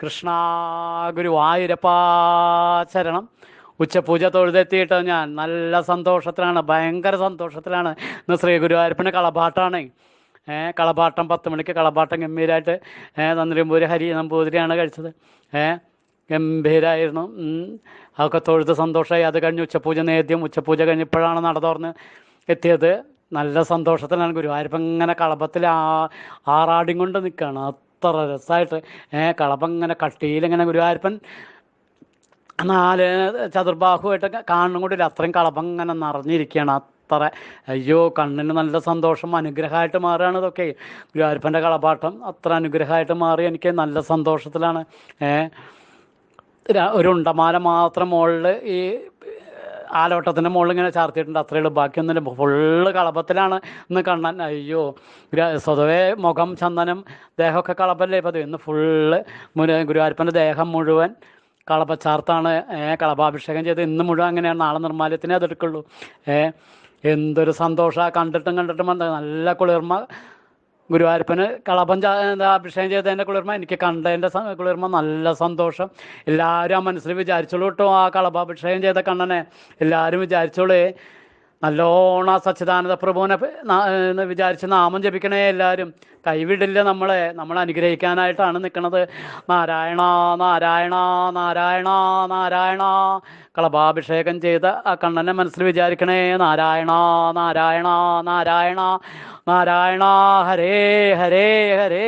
കൃഷ്ണ ഉച്ച ഉച്ചപൂജ തൊഴുതെത്തിയിട്ട് ഞാൻ നല്ല സന്തോഷത്തിലാണ് ഭയങ്കര സന്തോഷത്തിലാണ്. ഇന്ന് ശ്രീ ഗുരുവായൂരപ്പന് കളഭാട്ടാണ്. കളഭാട്ടം പത്ത് മണിക്ക് കളഭാട്ടം ഗംഭീരമായിട്ട് ഏഹ് തന്ത്രിമ്പൂരി ഹരി നമ്പൂതിരിയാണ് കഴിച്ചത്. ഏഹ് ഗംഭീരായിരുന്നു. അതൊക്കെ തൊഴുത് സന്തോഷമായി. അത് കഴിഞ്ഞ് ഉച്ചപൂജ നേദ്യം ഉച്ചപൂജ കഴിഞ്ഞപ്പോഴാണ് നട തുറന്ന് എത്തിയത്. നല്ല സന്തോഷത്തിലാണ് ഗുരുവായൂരപ്പൻ ഇങ്ങനെ കളഭത്തിൽ ആ ആറാടിയും കൊണ്ട് നിൽക്കുകയാണ് അത്ര രസമായിട്ട് കളപ്പം ഇങ്ങനെ കട്ടിയിലിങ്ങനെ ഗുരുവായൂരപ്പൻ നാല് ചതുർബാഹുമായിട്ട് കാണും കൂടി അത്രയും കളപ്പം ഇങ്ങനെ നിറഞ്ഞിരിക്കുകയാണ് അത്ര അയ്യോ കണ്ണിന് നല്ല സന്തോഷം അനുഗ്രഹമായിട്ട് മാറുകയാണ് ഇതൊക്കെ. ഗുരുവായൂരപ്പന്റെ കളപാട്ടം അത്ര അനുഗ്രഹമായിട്ട് മാറി. എനിക്ക് നല്ല സന്തോഷത്തിലാണ്. ഒരു ഉണ്ടമാല മാത്രം മുകളിൽ ഈ ആലോട്ടത്തിന്റെ മുകളിൽ ഇങ്ങനെ ചാർത്തിയിട്ടുണ്ട്. അത്രയേ ഉള്ളൂ. ബാക്കിയൊന്നുമില്ല ഫുള്ള് കളപ്പത്തിലാണ് ഇന്ന് കണ്ണൻ. അയ്യോ. സ്വതവേ മുഖം ചന്ദനം ദേഹമൊക്കെ കളപ്പല്ലേ ഇപ്പം അത് ഇന്ന് ഫുള്ള് ഗുരുവായൂരപ്പന്റെ ദേഹം മുഴുവൻ കളഭച്ചാർത്താണ് ഏ കളഭാഭിഷേകം ചെയ്ത് ഇന്ന് മുഴുവൻ അങ്ങനെയാണ്. നാളെ നിർമ്മാല്യത്തിനെ അതെടുക്കുള്ളൂ. എന്തൊരു സന്തോഷമാണ് കണ്ടിട്ടും കണ്ടിട്ടും നല്ല കുളിർമ ഗുരുവായൂരപ്പന് കളപ്പം ചാ- എന്താ അഭിഷേകം ചെയ്തതിന്റെ കുളിർമ എനിക്ക് കണ്ടതിന്റെ കുളിർമ നല്ല സന്തോഷം. എല്ലാവരും ആ മനസ്സിൽ വിചാരിച്ചോളൂ കേട്ടോ ആ കളഭാഭിഷേകം ചെയ്ത കണ്ണനെ. എല്ലാവരും വിചാരിച്ചോളേ. നല്ലോണം ആ സച്ചിദാനന്ദ പ്രഭുവിനെ വിചാരിച്ച് നാമം ജപിക്കണേ എല്ലാവരും. കൈവിടില്ല നമ്മളെ. നമ്മൾ അനുഗ്രഹിക്കാനായിട്ടാണ് നിൽക്കുന്നത് നാരായണ നാരായണ നാരായണ നാരായണ. കളഭാഭിഷേകം ചെയ്ത ആ കണ്ണനെ മനസ്സിൽ വിചാരിക്കണേ. നാരായണ നാരായണ നാരായണ. നാരായണ ഹരേ ഹരേ ഹരേ